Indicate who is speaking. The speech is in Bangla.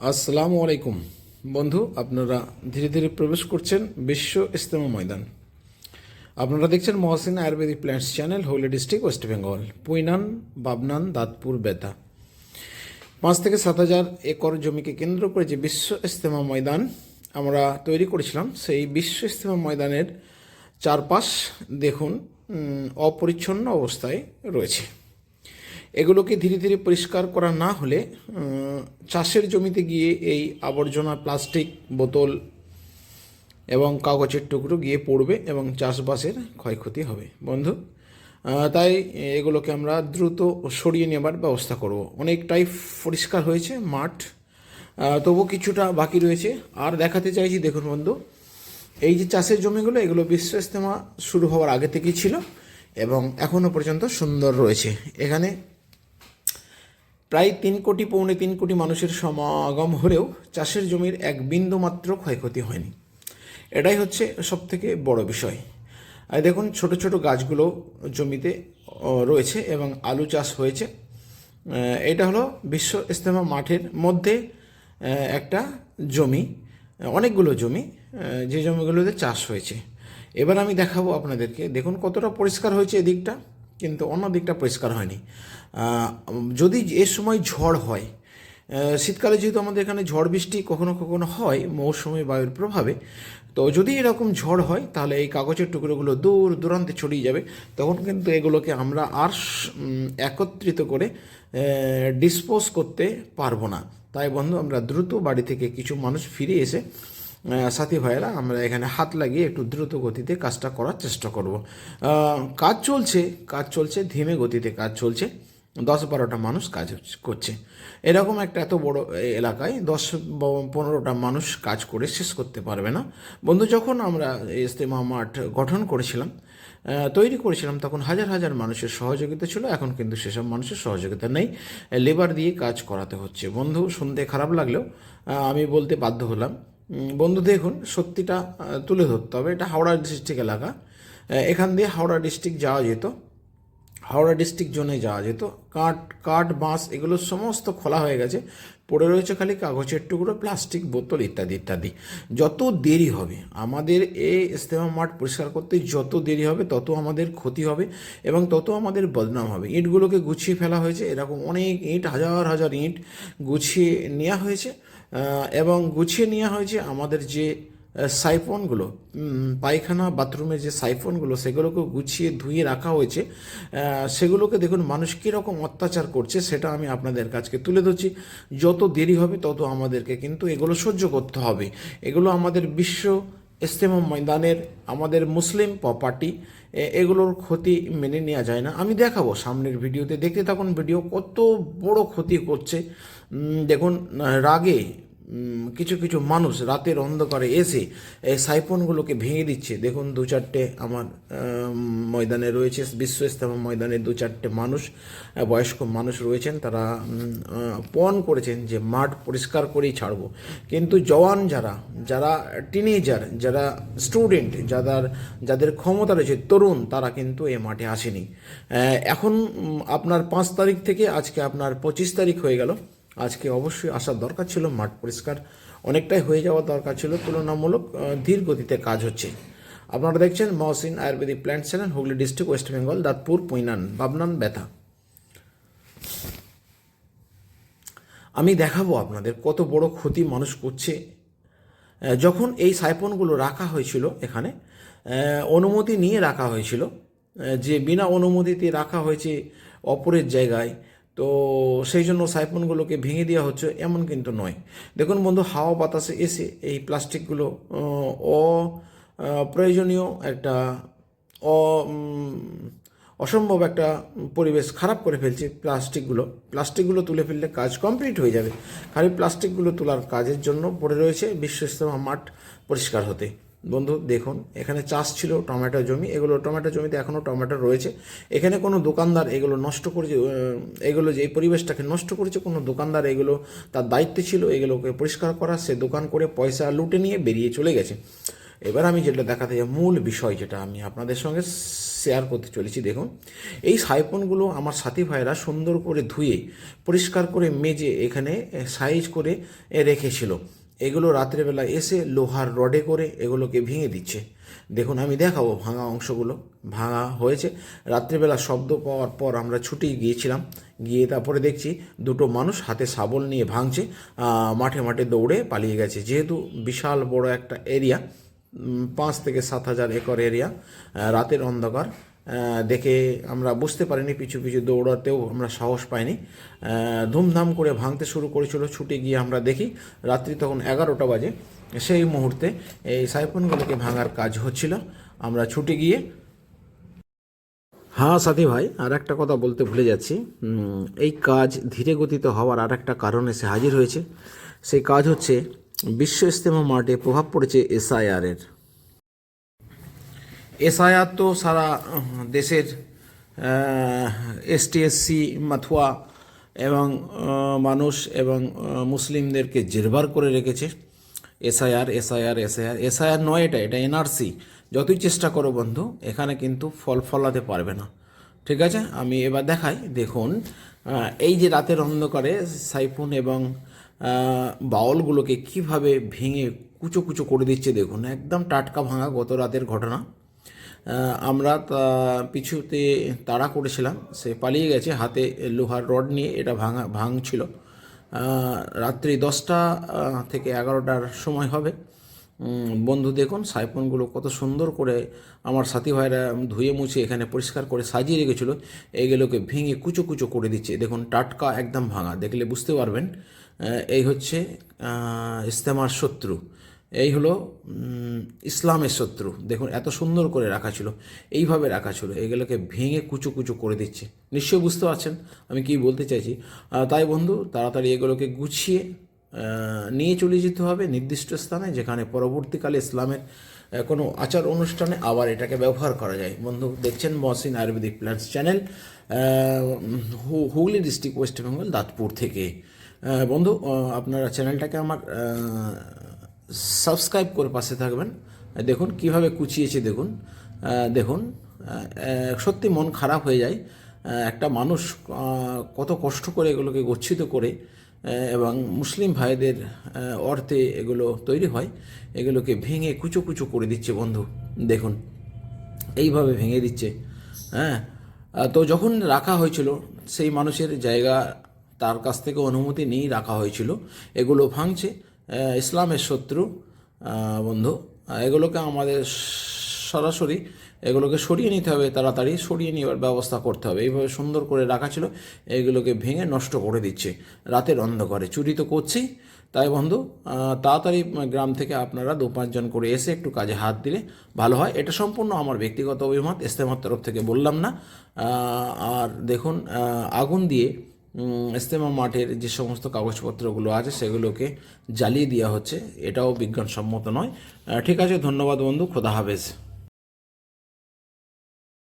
Speaker 1: আসসালামু আলাইকুম। বন্ধু, আপনারা ধীরে ধীরে প্রবেশ করছেন বিশ্ব ইস্তেমা ময়দান। আপনারা দেখছেন Mohsin ayurvedic plants channel, Hooghly district, West Bengal, Puinan, Babnan, Dantpur, বেতা। পাঁচ থেকে সাত হাজার একর জমিকে কেন্দ্র করে যে বিশ্ব ইস্তেমা ময়দান আমরা তৈরি করেছিলাম, সেই বিশ্ব ইস্তেমা ময়দানের চারপাশ দেখুন অপরিচ্ছন্ন অবস্থায় রয়েছে। এগুলোকে ধীরে ধীরে পরিষ্কার করা না হলে চাষের জমিতে গিয়ে এই আবর্জনা, প্লাস্টিক বোতল এবং কাগজের টুকরো গিয়ে পড়বে এবং চাষবাসের ক্ষয়ক্ষতি হবে। বন্ধু তাই এগুলোকে আমরা দ্রুত সরিয়ে নেবার ব্যবস্থা করব। অনেকটাই পরিষ্কার হয়েছে মাঠ তবু কিছুটা বাকি রয়েছে। আর দেখাতে চাইছি, দেখুন বন্ধু, এই যে চাষের জমিগুলো, এগুলো বিশ্ব ইস্তেমা শুরু হওয়ার আগে থেকেই ছিল এবং এখনও পর্যন্ত সুন্দর রয়েছে। এখানে প্রায় তিন কোটি পৌনে তিন কোটি মানুষের সমাগম হলেও চাষের জমির এক বিন্দু মাত্র ক্ষয়ক্ষতি হয়নি। এটাই হচ্ছে সবথেকে বড় বিষয়। আর দেখুন, ছোট ছোট গাছগুলো জমিতে রয়েছে এবং আলু চাষ হয়েছে। এটা হলো বিশ্ব ইস্তেমা মাঠের মধ্যে একটা জমি, অনেকগুলো জমি যে জমিগুলোতে চাষ হয়েছে। এবার আমি দেখাবো আপনাদেরকে। দেখুন কতটা পরিষ্কার হয়েছে এদিকটা। কিন্তু অন্য দিকটা পরিষ্কার হয়নি। যদি এ সময় ঝড় হয় শীতকালে যেহেতু আমাদের এখানে ঝড় বৃষ্টি কখনো কখনো হয়, মৌসুমী বায়ুর প্রভাবে, তো যদি এরকম ঝড় হয়, তাহলে এই কাগজের টুকরোগুলো দূর দূরান্তে ছড়িয়ে যাবে। তখন কিন্তু এগুলোকে আমরা আর একত্রিত করে ডিসপোজ করতে পারব না। তাই বন্ধু, আমরা দ্রুত বাড়ি থেকে কিছু মানুষ ফিরে এসে সাথী ভাইয়েরা, আমরা এখানে হাত লাগিয়ে একটু দ্রুত গতিতে কাজটা করার চেষ্টা করব। কাজ চলছে কাজ চলছে, ধীমে গতিতে কাজ চলছে। দশ বারোটা মানুষ কাজ করছে। এরকম একটা এত বড় এলাকায় দশ পনেরোটা মানুষ কাজ করে শেষ করতে পারবে না। বন্ধু, যখন আমরা ইজতেমা মাঠ গঠন করেছিলাম তৈরি করেছিলাম, তখন হাজার হাজার মানুষের সহযোগিতা ছিল, এখন কিন্তু সেসব মানুষের সহযোগিতা নেই। লেবার দিয়ে কাজ করাতে হচ্ছে। বন্ধু, শুনতে খারাপ লাগলেও আমি বলতে বাধ্য হলাম বন্ধু দেখুন, সত্যিটা তুলে ধরতে হবে। এটা হাওড়া ডিস্ট্রিক্ট এলাকা। এখান দিয়ে হাওড়া ডিস্ট্রিক্ট যাওয়া যেত। হাওড়া ডিস্ট্রিক্ট জোনে যাওয়া যেত। কাঠ কাঠ, বাঁশ, এগুলো সমস্ত খোলা হয়ে গেছে। পড়ে রয়েছে খালি কাগজের টুকরো, প্লাস্টিক বোতল ইত্যাদি ইত্যাদি। যত দেরি হবে, আমাদের এই ইস্তেমা মাঠ পরিষ্কার করতে যত দেরি হবে, তত আমাদের ক্ষতি হবে এবং তত আমাদের বদনাম হবে। ইঁটগুলোকে গুছিয়ে ফেলা হয়েছে। এরকম অনেক ইঁট, হাজার হাজার ইঁট গুছিয়ে নেওয়া হয়েছে। এবং গুছিয়ে নেওয়া হয়েছে আমাদের যে সাইফনগুলো পায়খানা, বাথরুমে যে সাইফনগুলো, সেগুলোকে গুছিয়ে ধুয়ে রাখা হয়েছে। সেগুলোকে দেখুন, মানুষ কীরকম অত্যাচার করছে সেটা আমি আপনাদের কাছকে তুলে ধরছি। যত দেরি হবে তত আমাদেরকে কিন্তু এগুলো সহ্য করতে হবে। এগুলো আমাদের বিশ্ব ইস্তেমা ময়দানের আমাদের মুসলিম প্রপার্টি এগুলোর ক্ষতি মেনে নেওয়া যায় না। আমি দেখাবো সামনের ভিডিওতে। দেখতে থাকুন, ভিডিও কত বড় ক্ষতি করছে। দেখুন রাগে কিছু কিছু মানুষ রাতের অন্ধকারে এসে এই সাইফোনগুলোকে ভেঙে দিচ্ছে। দেখুন, দু চারটে আমার ময়দানে রয়েছে, বিশ্ব ইস্তেমা ময়দানে দু চারটে মানুষ বয়স্ক মানুষ রয়েছেন। তারা পণ করেছেন যে মাঠ পরিষ্কার করেই ছাড়বো। কিন্তু জওয়ান যারা যারা টিনেজার যারা স্টুডেন্ট যাদের যাদের ক্ষমতা রয়েছে, তরুণ, তারা কিন্তু এ মাঠে আসেনি। এখন আপনার পাঁচ তারিখ থেকে আজকে আপনার পঁচিশ তারিখ হয়ে গেল। আজকে অবশ্যই আসার দরকার ছিল, মাঠ পরিষ্কার অনেকটাই হয়ে যাওয়ার দরকার ছিল। তুলনামূলক ধীর গতিতে কাজ হচ্ছে। আপনারা দেখছেন Mohsin ayurvedic plant channel, Hooghly district, West Bengal, Dantpur, Painan Babnan ব্যথা আমি দেখাবো আপনাদের কত বড় ক্ষতি মানুষ করছে। যখন এই সাইপনগুলো রাখা হয়েছিল এখানে অনুমতি নিয়ে রাখা হয়েছিল যে বিনা অনুমতিতে রাখা হয়েছে অপরের জায়গায় তো সেই জন্য সাইফোনগুলোকে ভেঙে দেওয়া হচ্ছে, এমন কিন্তু নয়। দেখুন বন্ধু, হাওয়া বাতাসে এসে এই প্লাস্টিকগুলো, অ প্রয়োজনীয় একটা, অ অসম্ভব একটা পরিবেশ খারাপ করে ফেলছে প্লাস্টিকগুলো। প্লাস্টিকগুলো তুলে ফেললে কাজ কমপ্লিট হয়ে যাবে। খালি প্লাস্টিকগুলো তোলার কাজের জন্য পড়ে রয়েছে বিশ্ব মাঠ পরিষ্কার হতে। বন্ধু, দেখুন, এখানে চাষ ছিল টমেটো জমি। এগুলো টমেটো জমিতে এখনও টমেটো রয়েছে। এখানে কোনো দোকানদার এগুলো নষ্ট করেছে এগুলো যে এই পরিবেশটাকে নষ্ট করেছে, কোনো দোকানদার এগুলো তার দায়িত্ব ছিল, এগুলোকে পরিষ্কার করা, সে দোকান করে পয়সা লুটে নিয়ে বেরিয়ে চলে গেছে। এবার আমি যেটা দেখাতে চাই, মূল বিষয় যেটা আমি আপনাদের সঙ্গে শেয়ার করতে চলেছি, দেখুন। এই সাইপনগুলো আমার সাথী ভাইরা সুন্দর করে ধুয়ে, পরিষ্কার করে মেজে এখানে সাইজ করে রেখেছিল। এগুলো রাত্রেবেলা এসে লোহার রডে করে এগুলোকে ভেঙে দিচ্ছে। দেখুন, আমি দেখাবো ভাঙা অংশগুলো। ভাঙা হয়েছে। রাত্রেবেলা শব্দ পাওয়ার পর আমরা ছুটি গিয়েছিলাম। গিয়ে তারপরে দেখছি দুটো মানুষ হাতে শাবল নিয়ে ভাঙছে মাঠে মাঠে দৌড়ে পালিয়ে গেছে। যেহেতু বিশাল বড় একটা এরিয়া পাঁচ থেকে সাত হাজার একর এরিয়া রাতের অন্ধকার। দেখে আমরা বুঝতে পারিনি, পিছু পিছু দৌড়াতেও আমরা সাহস পাইনি। ধুমধাম করে ভাঙতে শুরু করেছিল, ছুটে গিয়ে আমরা দেখি রাত্রি তখন এগারোটা বাজে। সেই মুহূর্তে এই সাইফোনগুলোকে ভাঙার কাজ হচ্ছিল। আমরা ছুটে গিয়ে হ্যাঁ সাথী ভাই, আর একটা কথা বলতে ভুলে যাচ্ছি। এই কাজ ধীরে গতিতে হওয়ার আর একটা কারণ এসে হাজির হয়েছে। সেই কাজ হচ্ছে, বিশ্ব ইস্তেমা মার্টে প্রভাব পড়েছে এসআইআরের এসআইআর তো সারা দেশের এসটি এসসি মাথুয়া এবং মানুষ এবং মুসলিমদেরকে জেরবার করে রেখেছে। এসআইআর এসআইআর এসআইআর এসআইআর নয় এটা এটা এনআরসি। যতই চেষ্টা করো বন্ধু, এখানে কিন্তু ফল ফলাতে পারবে না। ঠিক আছে? আমি এবার দেখাই, দেখুন এই যে রাতের অন্ধকারে সাইফুন এবং বাউলগুলোকে কীভাবে ভেঙে কুচো কুচো করে দিচ্ছে, দেখুন, একদম টাটকা ভাঙা গত রাতের ঘটনা। আমরা তা পিছুতে তাড়া করেছিলাম। সে পালিয়ে গেছে, হাতে লোহার রড নিয়ে, এটা ভাঙা, ভাঙছিল। রাত্রি দশটা থেকে এগারোটার সময় হবে। বন্ধু দেখুন, সাইফোনগুলো কত সুন্দর করে আমার সাথী ভাইরা ধুয়ে মুছে এখানে পরিষ্কার করে সাজিয়ে রেখেছিল। এইগুলোকে ভেঙে কুচো কুচো করে দিচ্ছে। দেখুন, টাটকা একদম ভাঙা, দেখলে বুঝতে পারবেন। এই হচ্ছে ইস্তেমার শত্রু। এই হলো ইসলামের শত্রু। দেখুন, এত সুন্দর করে রাখা ছিল। এইভাবে রাখা ছিল। এগুলোকে ভেঙে কুচো কুচো করে দিচ্ছে। নিশ্চয়ই বুঝতে পারছেন আমি কি বলতে চাইছি। তাই বন্ধু, তাড়াতাড়ি এগুলোকে গুছিয়ে নিয়ে চলে যেতে হবে নির্দিষ্ট স্থানে, যেখানে পরবর্তীকালে ইসলামের কোনো আচার অনুষ্ঠানে আবার এটাকে ব্যবহার করা যায়। বন্ধু, দেখছেন Mohsin ayurvedic plants channel Hooghly district West Bengal, Dantpur থেকে। বন্ধু আপনারা চ্যানেলটাকে আমার সাবস্ক্রাইব করে পাশে থাকবেন। দেখুন, কীভাবে কুচিয়েছে দেখুন। দেখুন সত্যি মন খারাপ হয়ে যায়। একটা মানুষ কত কষ্ট করে এগুলোকে গচ্ছিত করে এবং মুসলিম ভাইদের অর্থে এগুলো তৈরি হয়, এগুলোকে ভেঙে কুচো কুচো করে দিচ্ছে বন্ধু। দেখুন, এইভাবে ভেঙে দিচ্ছে। হ্যাঁ তো যখন রাখা হয়েছিল, সেই মানুষের জায়গা তার কাছ থেকে অনুমতি নিয়েই রাখা হয়েছিল। এগুলো ভাঙছে ইসলামের শত্রু বন্ধু। এগুলোকে আমাদের সরাসরি এগুলোকে সরিয়ে নিতে হবে, তাড়াতাড়ি সরিয়ে নেওয়ার ব্যবস্থা করতে হবে। এইভাবে সুন্দর করে রাখা ছিল, এগুলোকে ভেঙে নষ্ট করে দিচ্ছে। রাতের অন্ধকারে। চুরি তো করছেই তাই বন্ধু তাড়াতাড়ি গ্রাম থেকে আপনারা দু পাঁচজন করে এসে একটু কাজে হাত দিলে ভালো হয়। এটা সম্পূর্ণ আমার ব্যক্তিগত অভিমত ইস্তেমার তরফ থেকে বললাম না। আর দেখুন আগুন দিয়ে ইস্তেমা মাঠের যে সমস্ত কাগজপত্রগুলো আছে সেগুলোকে জ্বালিয়ে দেওয়া হচ্ছে। এটাও বিজ্ঞানসম্মত নয়। ঠিক আছে, ধন্যবাদ বন্ধু, খোদা হাফেজ।